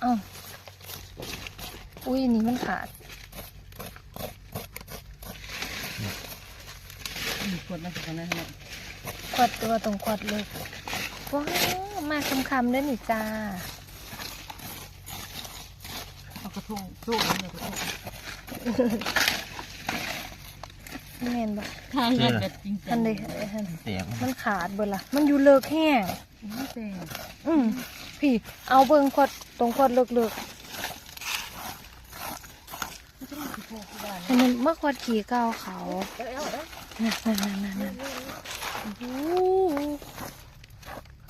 เอ้าอุ้ยอันนี่มันขาดขวดมาสักกันนะฮะขวดตัวตรงขวดเล็กว้าวมาคำคำๆเด้อนี่จ้าเอากระทงสู้เนี่ยกระทงแม่นบ่ทางงานแบบจริงจัอังนเดอันเดอันเสียงมันขาดเบิดละมันอยู่เลิกแห้ง ไม่แซ่บอืมพี่เอาเบิ่งขวดตรงขวดเลิกเลิกไม่ต้องสิโพกที่บ้านๆอันนั้นเมื่อขวดขี่เก้าวเขาเอาเอาเอานั่นนั่นนั่นนั่นนั่นโอ้โห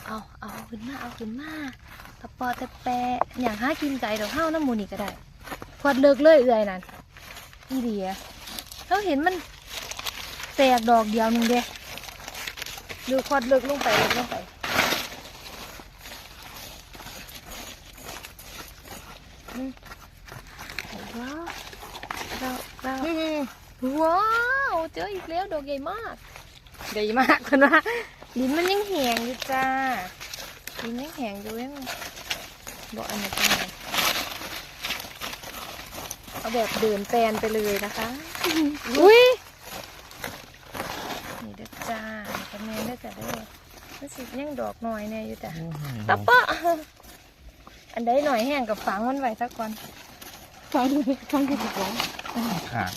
เอาเอาขึ้นมาเอาขึ้นมาตะปอตะแปะอย่างห้ากินไก่ดอกห้าวน้ำหมูนี่ก็ได้ขวดเลิกเลยเอื่อยนั่นอีเดียเราเห็นมันแตกดอกเดียวหนึงเด้ดูขวดเลิกลงไปเลิกลงไปอืม ว้าวเราเรานี่นี่ว้าวเจออีกแล้วดอกใหญ่มาก ใหญ่มากคนว่าลิ้นมันยังแหงอยู่จ้าลิ้นยังแหงอยู่ยังบอกอันนี้เป็นไงเอาแบบเดินแปลนไปเลยนะคะอุ้ยนี่เด้อจ้านี่กระเมนได้อจ้ะเด้อรู้สึกยังดอกหน่อยเนี่ยอยู่จ้ะตะปะ อันใดหน่อยแห้งกับฝังมันไว้สักก่อนฟังดูฟังดูสิของขาด